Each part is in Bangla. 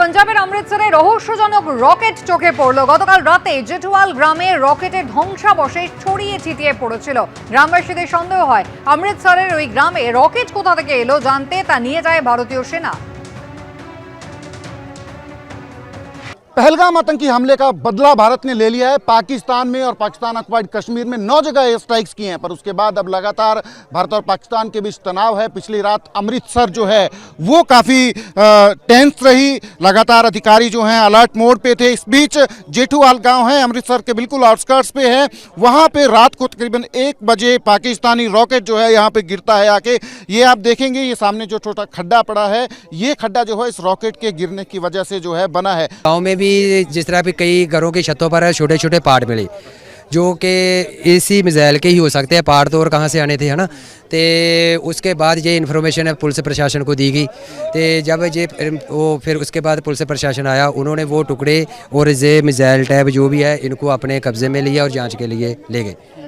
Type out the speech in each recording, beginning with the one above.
পাঞ্জাবের অমৃতসরে রহস্যজনক রকেট চোখে পড়ল। গতকাল রাতে জেঠুয়াল গ্রামে রকেটের ধ্বংসাবশেষ ছড়িয়ে ছিটিয়ে পড়েছিল। গ্রামবাসীদের সন্দেহ হয়, অমৃতসরের ওই গ্রামে রকেট কোথা থেকে এলো জানতে তা নিয়ে যায় ভারতীয় সেনা। पहलगाम आतंकी हमले का बदला भारत ने ले लिया है। पाकिस्तान में और पाकिस्तान ऑक्युपाइड कश्मीर में नौ जगह एयर स्ट्राइक्स किए हैं, पर उसके बाद अब लगातार भारत और पाकिस्तान के बीच तनाव है। पिछली रात अमृतसर जो है, वो काफ़ी टेंस रही। लगातार अधिकारी जो हैं अलर्ट मोड पे थे। इस बीच जेठूवाल गाँव है, अमृतसर के बिल्कुल आउटस्कर्ट्स पे है। वहाँ पे रात को तकरीबन एक बजे पाकिस्तानी रॉकेट जो है, यहाँ पे गिरता है आके ये आप देखेंगे, ये सामने जो छोटा खड्डा पड़ा है, ये खड्डा जो है, इस रॉकेट के गिरने की वजह से जो है, बना है। गाँव में भी जिस तरह भी कई घरों की छतों पर छोटे छोटे पार्ट मिले जो कि इसी मिज़ाइल के ही हो सकते हैं पार्ट तो और कहाँ से आने थे है ना तो उसके बाद ये इन्फॉर्मेशन है पुलिस प्रशासन को दी गई तो जब ये वो फिर उसके बाद पुलिस प्रशासन आया उन्होंने वो टुकड़े और ये मिज़ाइल टैब जो भी है इनको अपने कब्ज़े में लिया और जांच के लिए ले गए तो ये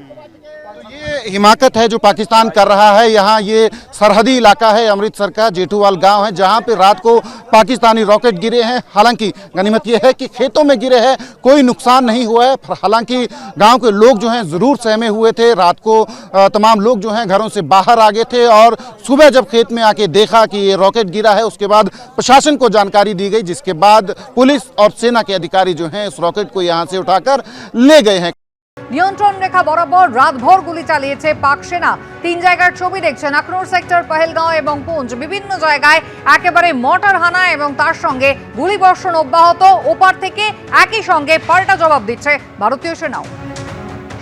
हिमाकत है जो पाकिस्तान कर रहा है। यहाँ ये सरहदी इलाका है, अमृतसर का जेठूवाल गाँव है, जहाँ पे रात को पाकिस्तानी रॉकेट गिरे हैं। हालाँकि गनीमत ये है कि खेतों में गिरे हैं, कोई नुकसान नहीं हुआ है। हालाँकि गाँव के लोग जो हैं ज़रूर सहमे हुए थे। रात को तमाम लोग जो हैं घरों से बाहर आ गए थे और सुबह जब खेत में आके देखा कि ये रॉकेट गिरा है, उसके बाद प्रशासन को जानकारी दी गई, जिसके बाद पुलिस और सेना के अधिकारी जो हैं इस रॉकेट को यहाँ से उठाकर ले गए हैं। নিয়ন্ত্রণ রেখা বরাবর রাতভর গুলি চালিয়েছে পাক সেনা। তিন জায়গার ছবি দেখছেন আখনুর সেক্টর পহেলগাঁও এবং পুঞ্জ। বিভিন্ন জায়গায় একেবারে মটার হানা এবং তার সঙ্গে গুলিবর্ষণ অব্যাহত। ওপার থেকে একই সঙ্গে পাল্টা জবাব দিচ্ছে ভারতীয় সেনাও।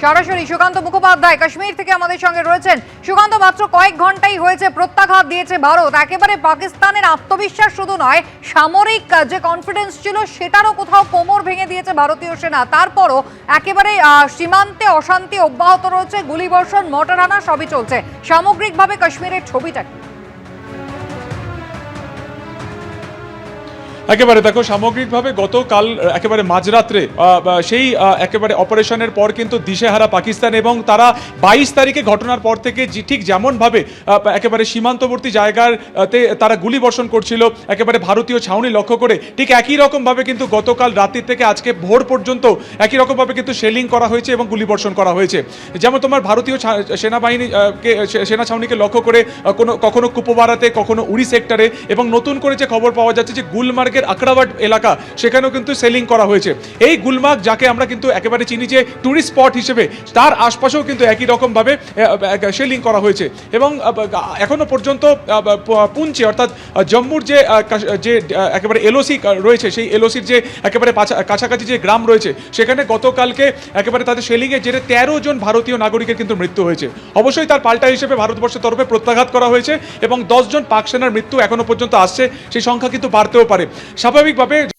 সরাসরি সুকান্ত মুখোপাধ্যায় কাশ্মীর থেকে আমাদের সঙ্গে রয়েছেন। সুকান্ত, মাত্র কয়েক ঘন্টাই হয়েছে, প্রত্যাঘাত দিয়েছে ভারত। একেবারে পাকিস্তানের আত্মবিশ্বাস শুধু নয়, সামরিক যে কনফিডেন্স ছিল সেটারও কোথাও কোমর ভেঙে দিয়েছে ভারতীয় সেনা। তারপরও একেবারে সীমান্তে অশান্তি অব্যাহত রয়েছে, গুলিবর্ষণ মর্টার হানা সবই চলছে। সামগ্রিকভাবে কাশ্মীরের ছবিটা কি? একেবারে দেখো সামগ্রিকভাবে গতকাল একেবারে মাঝরাত্রে সেই একেবারে অপারেশনের পর কিন্তু দিশেহারা পাকিস্তান এবং তারা বাইশ তারিখে ঘটনার পর থেকে ঠিক যেমনভাবে একেবারে সীমান্তবর্তী জায়গাতে তারা গুলি বর্ষণ করছিল একেবারে ভারতীয় ছাউনি লক্ষ্য করে ঠিক একই রকমভাবে কিন্তু গতকাল রাত্রির থেকে আজকে ভোর পর্যন্ত একই রকমভাবে কিন্তু শেলিং করা হয়েছে এবং গুলি বর্ষণ করা হয়েছে। যেমন তোমার ভারতীয় ছা- সেনাবাহিনী আহ, কে সে- সেনা ছাউনিকে লক্ষ্য করে কোনো কখনো কুপবারাতে কখনো উড়ি সেক্টরে এবং নতুন করে যে খবর পাওয়া যাচ্ছে যে গুলমার্গের আকড়াবাদ এলাকা সেখানেও কিন্তু সেলিং করা হয়েছে। এই গুলমার্গ যাকে আমরা কিন্তু একেবারে চিনি যে ট্যুরিস্ট স্পট হিসেবে তার আশপাশেও কিন্তু একই রকমভাবে সেলিং করা হয়েছে। এবং আহ, এখনও পর্যন্ত পুঞ্চে অর্থাৎ জম্মুর যে যে একেবারে এলওসি রয়েছে সেই এলওসির যে একেবারে কাছাকাছি যে গ্রাম রয়েছে সেখানে গতকালকে একেবারে তাদের সেলিংয়ের জেরে তেরো জন ভারতীয় নাগরিকের কিন্তু মৃত্যু হয়েছে। অবশ্যই তার পাল্টা হিসেবে ভারতবর্ষের তরফে প্রত্যাঘাত করা হয়েছে এবং দশজন পাক সেনার মৃত্যু এখনও পর্যন্ত আসছে সেই সংখ্যা কিন্তু বাড়তেও পারে। স্বাভাবিকভাবে